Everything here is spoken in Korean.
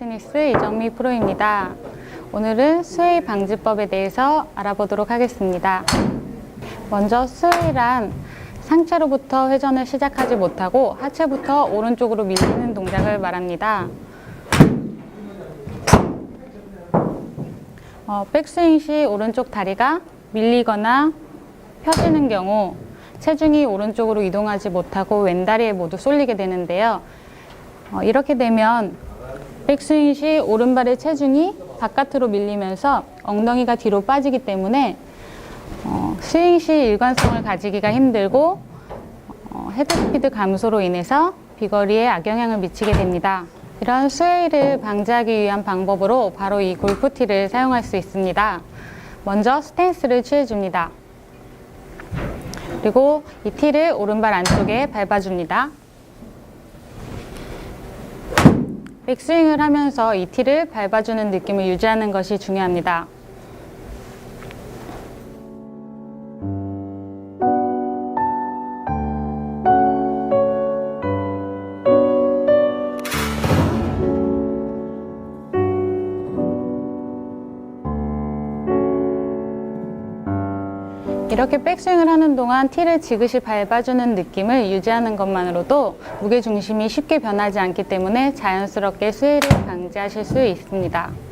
테니스 이정미 프로입니다. 오늘은 스웨이 방지법에 대해서 알아보도록 하겠습니다. 먼저 스웨이란 상체로부터 회전을 시작하지 못하고 하체부터 오른쪽으로 밀리는 동작을 말합니다. 어, 백스윙 시 오른쪽 다리가 밀리거나 펴지는 경우 체중이 오른쪽으로 이동하지 못하고 왼다리에 모두 쏠리게 되는데요. 어, 이렇게 되면 백스윙 시 오른발의 체중이 바깥으로 밀리면서 엉덩이가 뒤로 빠지기 때문에 어, 스윙 시 일관성을 가지기가 힘들고 어, 헤드 스피드 감소로 인해서 비거리에 악영향을 미치게 됩니다. 이런 스웨이를 방지하기 위한 방법으로 바로 이 골프티를 사용할 수 있습니다. 먼저 스탠스를 취해줍니다. 그리고 이 티를 오른발 안쪽에 밟아줍니다. 백스윙을 하면서 이 티를 밟아주는 느낌을 유지하는 것이 중요합니다. 이렇게 백스윙을 하는 동안 티를 지그시 밟아주는 느낌을 유지하는 것만으로도 무게 중심이 쉽게 변하지 않기 때문에 자연스럽게 스웨이를 방지하실 수 있습니다.